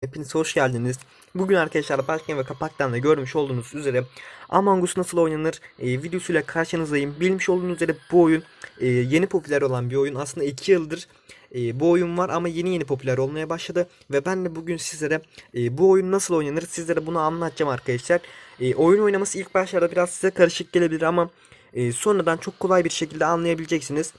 Hepiniz hoş geldiniz. Bugün arkadaşlar başkan ve kapaktan da görmüş olduğunuz üzere Among Us nasıl oynanır e, videosuyla karşınızdayım. Bilmiş olduğunuz üzere bu oyun e, yeni popüler olan bir oyun. Aslında 2 yıldır e, bu oyun var ama yeni yeni popüler olmaya başladı. Ve ben de bugün sizlere e, bu oyun nasıl oynanır sizlere bunu anlatacağım arkadaşlar. E, oyun oynaması ilk başlarda biraz size karışık gelebilir ama e, sonradan çok kolay bir şekilde anlayabileceksiniz.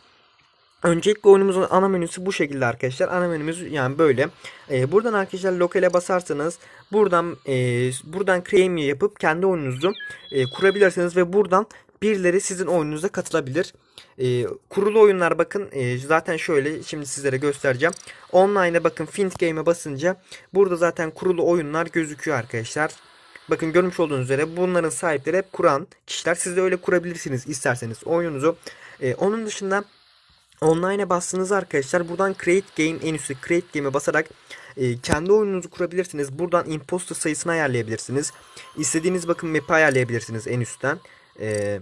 Öncelikle oyunumuzun ana menüsü bu şekilde arkadaşlar. Ana menümüz yani böyle. Ee, buradan arkadaşlar lokale basarsanız buradan e, buradan claim yapıp kendi oyununuzu e, kurabilirsiniz ve buradan birileri sizin oyununuza katılabilir. E, kurulu oyunlar bakın e, zaten şöyle şimdi sizlere göstereceğim. Online'a bakın Fint Game'e basınca burada zaten kurulu oyunlar gözüküyor arkadaşlar. Bakın görmüş olduğunuz üzere bunların sahipleri hep kuran kişiler. Siz de öyle kurabilirsiniz isterseniz oyununuzu. E, onun dışında Online'a bastığınızda arkadaşlar buradan Create Game en üstte Create Game'e basarak e, kendi oyununuzu kurabilirsiniz. Buradan imposter sayısını ayarlayabilirsiniz. İstediğiniz bakın map'i ayarlayabilirsiniz en üstten. E,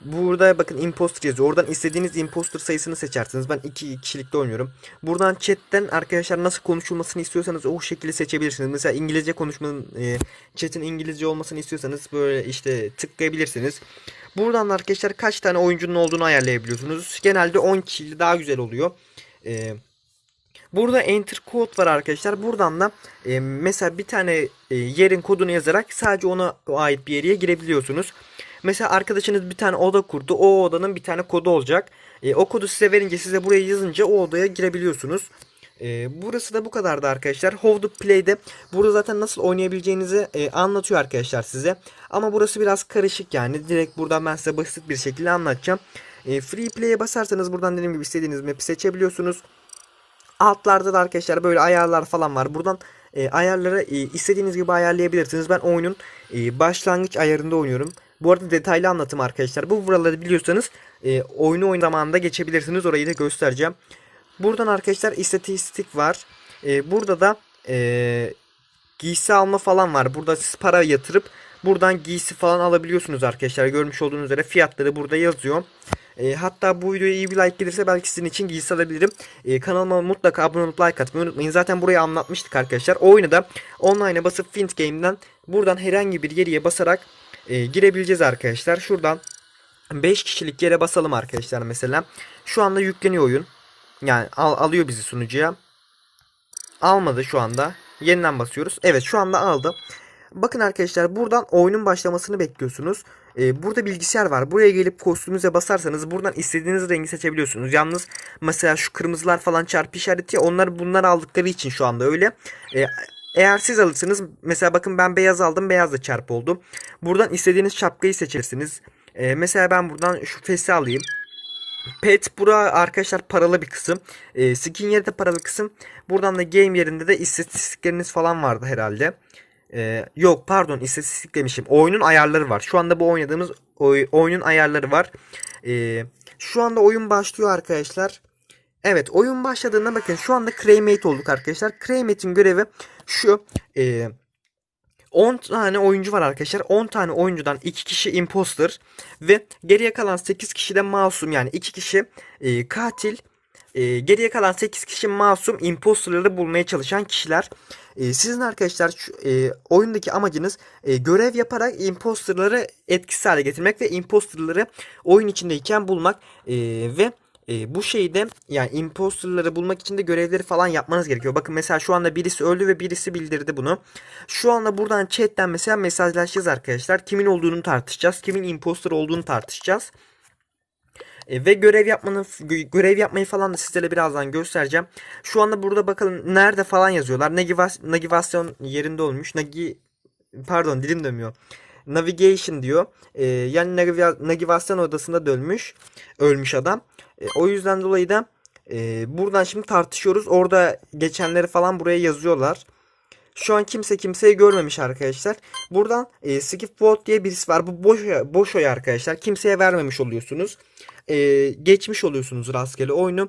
burada bakın imposter yazıyor. Oradan istediğiniz imposter sayısını seçersiniz. Ben iki kişilikte oynuyorum. Buradan chatten arkadaşlar nasıl konuşulmasını istiyorsanız o şekilde seçebilirsiniz. Mesela İngilizce konuşmanın e, chat'in İngilizce olmasını istiyorsanız böyle işte tıklayabilirsiniz. Buradan da arkadaşlar kaç tane oyuncunun olduğunu ayarlayabiliyorsunuz. Genelde 10 kişiyle daha güzel oluyor. Ee, burada enter code var arkadaşlar. Buradan da e, mesela bir tane e, yerin kodunu yazarak sadece ona ait bir yere girebiliyorsunuz. Mesela arkadaşınız bir tane oda kurdu. O odanın bir tane kodu olacak. E, o kodu size verince size buraya yazınca o odaya girebiliyorsunuz. E, burası da bu kadardı arkadaşlar. How to Play'de burada zaten nasıl oynayabileceğinizi e, anlatıyor arkadaşlar size. Ama burası biraz karışık yani. Direkt buradan ben size basit bir şekilde anlatacağım. E, free Play'e basarsanız buradan dediğim gibi istediğiniz map'i seçebiliyorsunuz. Altlarda da arkadaşlar böyle ayarlar falan var. Buradan e, ayarları e, istediğiniz gibi ayarlayabilirsiniz. Ben oyunun e, başlangıç ayarında oynuyorum. Bu arada detaylı anlatım arkadaşlar. Bu buraları biliyorsanız e, oyunu oyun zamanında geçebilirsiniz. Orayı da göstereceğim. Buradan arkadaşlar istatistik var. E, burada da e, giysi alma falan var. Burada siz para yatırıp buradan giysi falan alabiliyorsunuz arkadaşlar. Görmüş olduğunuz üzere fiyatları burada yazıyor. E, hatta bu videoya iyi bir like gelirse belki sizin için giysi alabilirim. E, kanalıma mutlaka abone olup like atmayı unutmayın. Zaten burayı anlatmıştık arkadaşlar. O oyunu da online'a basıp Fint Game'den buradan herhangi bir yere basarak e, girebileceğiz arkadaşlar. Şuradan 5 kişilik yere basalım arkadaşlar mesela. Şu anda yükleniyor oyun. Yani al, alıyor bizi sunucuya. Almadı şu anda. Yeniden basıyoruz. Evet şu anda aldı. Bakın arkadaşlar buradan oyunun başlamasını bekliyorsunuz. Ee, burada bilgisayar var. Buraya gelip kostümüze basarsanız buradan istediğiniz rengi seçebiliyorsunuz. Yalnız mesela şu kırmızılar falan çarpı işareti onlar bunlar aldıkları için şu anda öyle. Ee, eğer siz alırsınız mesela bakın ben beyaz aldım beyaz da çarpı oldu. Buradan istediğiniz şapkayı seçersiniz. Ee, mesela ben buradan şu fesi alayım. Pet bura arkadaşlar paralı bir kısım. E, skin yeri de paralı kısım. Buradan da game yerinde de istatistikleriniz falan vardı herhalde. E, yok pardon istatistik demişim. Oyunun ayarları var. Şu anda bu oynadığımız oy, oyunun ayarları var. E, şu anda oyun başlıyor arkadaşlar. Evet oyun başladığında bakın şu anda Cremate olduk arkadaşlar. Cremate'in görevi şu. Eee 10 tane oyuncu var arkadaşlar. 10 tane oyuncudan 2 kişi imposter ve geriye kalan 8 kişi de masum yani 2 kişi e, katil. E, geriye kalan 8 kişi masum imposterları bulmaya çalışan kişiler. E, sizin arkadaşlar şu, e, oyundaki amacınız e, görev yaparak imposterları etkisiz hale getirmek ve imposterları oyun içindeyken bulmak e, ve e, bu şeyde yani imposterları bulmak için de görevleri falan yapmanız gerekiyor. Bakın mesela şu anda birisi öldü ve birisi bildirdi bunu. Şu anda buradan chatten mesela mesajlaşacağız arkadaşlar. Kimin olduğunu tartışacağız. Kimin imposter olduğunu tartışacağız. E, ve görev yapmanın görev yapmayı falan da sizlere birazdan göstereceğim. Şu anda burada bakalım nerede falan yazıyorlar. Nagivas, navigasyon yerinde olmuş. Nagi pardon dilim dönmüyor. Navigation diyor. E, yani navigasyon odasında dönmüş. Ölmüş adam. E, o yüzden dolayı da e, buradan şimdi tartışıyoruz. Orada geçenleri falan buraya yazıyorlar. Şu an kimse kimseyi görmemiş arkadaşlar. Buradan e, skip vote diye birisi var. Bu boş boş oy arkadaşlar. Kimseye vermemiş oluyorsunuz. E, geçmiş oluyorsunuz rastgele oyunu.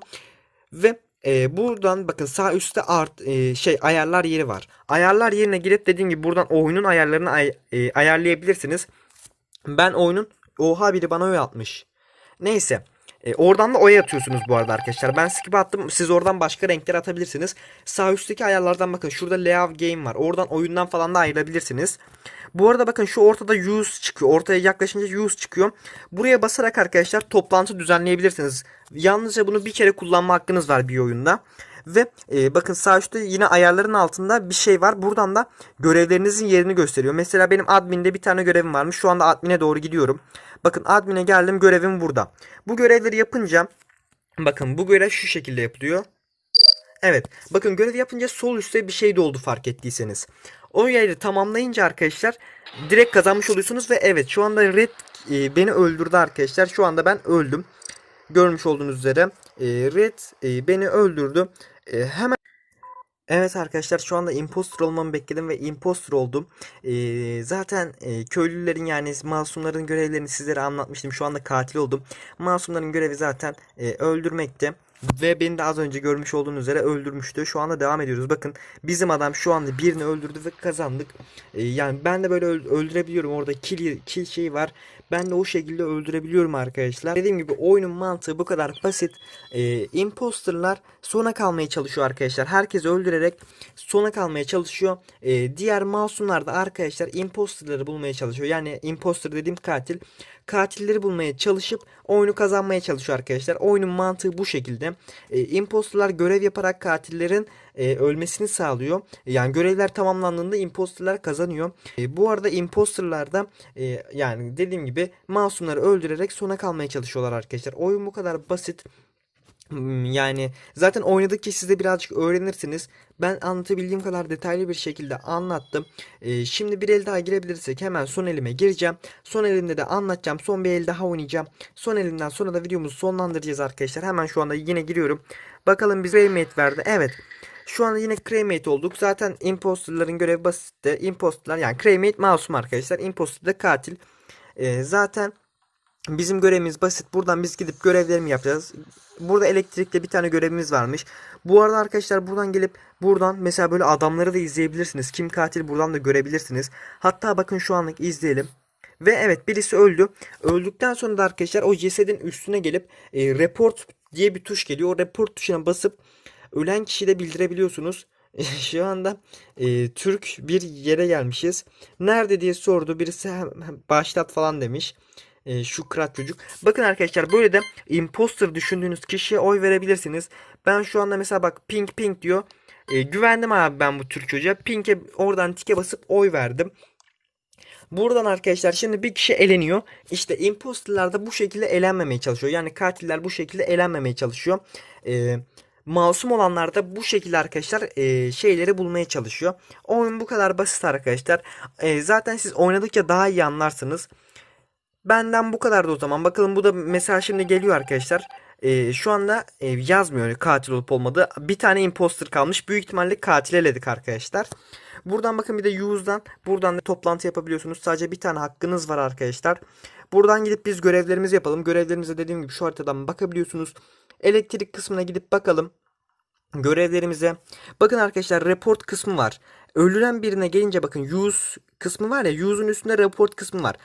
Ve e, buradan bakın sağ üstte art e, şey ayarlar yeri var. Ayarlar yerine girip dediğim gibi buradan oyunun ayarlarını ay, e, ayarlayabilirsiniz. Ben oyunun oha biri bana oy atmış. Neyse. E, oradan da oya atıyorsunuz bu arada arkadaşlar. Ben skip attım. Siz oradan başka renkler atabilirsiniz. Sağ üstteki ayarlardan bakın. Şurada layout game var. Oradan oyundan falan da ayırabilirsiniz. Bu arada bakın şu ortada use çıkıyor. Ortaya yaklaşınca use çıkıyor. Buraya basarak arkadaşlar toplantı düzenleyebilirsiniz. Yalnızca bunu bir kere kullanma hakkınız var bir oyunda. Ve e, bakın sağ üstte yine ayarların altında bir şey var. Buradan da görevlerinizin yerini gösteriyor. Mesela benim adminde bir tane görevim varmış. Şu anda admine doğru gidiyorum. Bakın admine geldim görevim burada. Bu görevleri yapınca bakın bu görev şu şekilde yapılıyor. Evet bakın görev yapınca sol üstte bir şey de oldu fark ettiyseniz. O yeri tamamlayınca arkadaşlar direkt kazanmış oluyorsunuz ve evet şu anda red e, beni öldürdü arkadaşlar. Şu anda ben öldüm. Görmüş olduğunuz üzere e, red e, beni öldürdü. E, hemen Evet arkadaşlar şu anda imposter olmamı bekledim ve imposter oldum. Ee, zaten e, köylülerin yani masumların görevlerini sizlere anlatmıştım. Şu anda katil oldum. Masumların görevi zaten e, öldürmekte. Ve beni de az önce görmüş olduğunuz üzere öldürmüştü. Şu anda devam ediyoruz. Bakın bizim adam şu anda birini öldürdü ve kazandık. Ee, yani ben de böyle öl- öldürebiliyorum. Orada kill, kill şeyi var. Ben de o şekilde öldürebiliyorum arkadaşlar. Dediğim gibi oyunun mantığı bu kadar basit. Ee, imposterlar sona kalmaya çalışıyor arkadaşlar. Herkesi öldürerek sona kalmaya çalışıyor. Ee, diğer masumlar da arkadaşlar imposterları bulmaya çalışıyor. Yani imposter dediğim katil. Katilleri bulmaya çalışıp oyunu kazanmaya çalışıyor arkadaşlar. Oyunun mantığı bu şekilde. Ee, imposterlar görev yaparak katillerin e, ölmesini sağlıyor. Yani görevler tamamlandığında imposterlar kazanıyor. E, bu arada imposterlarda e, yani dediğim gibi masumları öldürerek sona kalmaya çalışıyorlar arkadaşlar. Oyun bu kadar basit. Hmm, Yani zaten oynadıkça siz de birazcık öğrenirsiniz. Ben anlatabildiğim kadar detaylı bir şekilde anlattım. Ee, şimdi bir el daha girebilirsek hemen son elime gireceğim. Son elimde de anlatacağım. Son bir el daha oynayacağım. Son elimden sonra da videomuzu sonlandıracağız arkadaşlar. Hemen şu anda yine giriyorum. Bakalım bize cremate verdi. Evet. Şu anda yine cremate olduk. Zaten imposterların görevi basitti. Imposterlar yani cremate masum arkadaşlar. Imposter de katil. Ee, zaten Bizim görevimiz basit. Buradan biz gidip görevlerimi yapacağız. Burada elektrikte bir tane görevimiz varmış. Bu arada arkadaşlar buradan gelip buradan mesela böyle adamları da izleyebilirsiniz. Kim katil buradan da görebilirsiniz. Hatta bakın şu anlık izleyelim. Ve evet birisi öldü. Öldükten sonra da arkadaşlar o cesedin üstüne gelip e, report diye bir tuş geliyor. O report tuşuna basıp ölen kişiyi de bildirebiliyorsunuz. Şu anda e, Türk bir yere gelmişiz. Nerede diye sordu. Birisi başlat falan demiş. E, şu kırat çocuk. Bakın arkadaşlar böyle de imposter düşündüğünüz kişiye oy verebilirsiniz. Ben şu anda mesela bak pink pink diyor. E, güvendim abi ben bu Türk çocuğa. Pink'e oradan tike basıp oy verdim. Buradan arkadaşlar şimdi bir kişi eleniyor. İşte imposterlar da bu şekilde elenmemeye çalışıyor. Yani katiller bu şekilde elenmemeye çalışıyor. Ee, masum olanlar da bu şekilde arkadaşlar e, şeyleri bulmaya çalışıyor. Oyun bu kadar basit arkadaşlar. E, zaten siz oynadıkça daha iyi anlarsınız. Benden bu kadardı o zaman. Bakalım bu da mesela şimdi geliyor arkadaşlar. Ee, şu anda e, yazmıyor katil olup olmadığı. Bir tane imposter kalmış. Büyük ihtimalle katil eledik arkadaşlar. Buradan bakın bir de use'dan buradan da toplantı yapabiliyorsunuz. Sadece bir tane hakkınız var arkadaşlar. Buradan gidip biz görevlerimizi yapalım. Görevlerimize dediğim gibi şu haritadan bakabiliyorsunuz. Elektrik kısmına gidip bakalım görevlerimize. Bakın arkadaşlar report kısmı var. Öldüren birine gelince bakın use kısmı var ya use'un üstünde report kısmı var.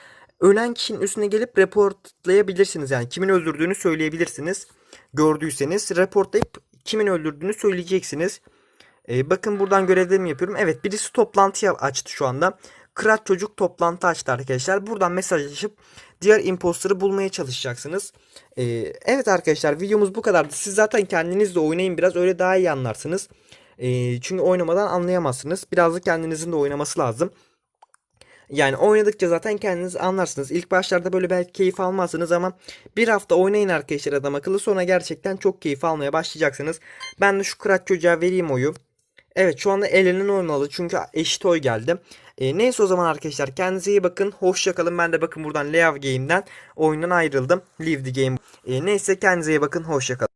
Ölen kişinin üstüne gelip reportlayabilirsiniz yani kimin öldürdüğünü söyleyebilirsiniz. Gördüyseniz reportlayıp kimin öldürdüğünü söyleyeceksiniz. Ee, bakın buradan görevlerimi yapıyorum. Evet birisi toplantı açtı şu anda. Kırat çocuk toplantı açtı arkadaşlar. Buradan mesajlaşıp diğer imposter'ı bulmaya çalışacaksınız. Ee, evet arkadaşlar videomuz bu kadardı. Siz zaten kendiniz de oynayın biraz öyle daha iyi anlarsınız. Ee, çünkü oynamadan anlayamazsınız. Biraz da kendinizin de oynaması lazım. Yani oynadıkça zaten kendiniz anlarsınız. İlk başlarda böyle belki keyif almazsınız ama bir hafta oynayın arkadaşlar adam akıllı sonra gerçekten çok keyif almaya başlayacaksınız. Ben de şu kırat çocuğa vereyim oyu. Evet şu anda elinin oynalı çünkü eşit oy geldi. E, neyse o zaman arkadaşlar kendinize iyi bakın. Hoşça kalın. Ben de bakın buradan Leave Game'den oyundan ayrıldım. Leave the game. E, neyse kendinize iyi bakın. Hoşça kalın.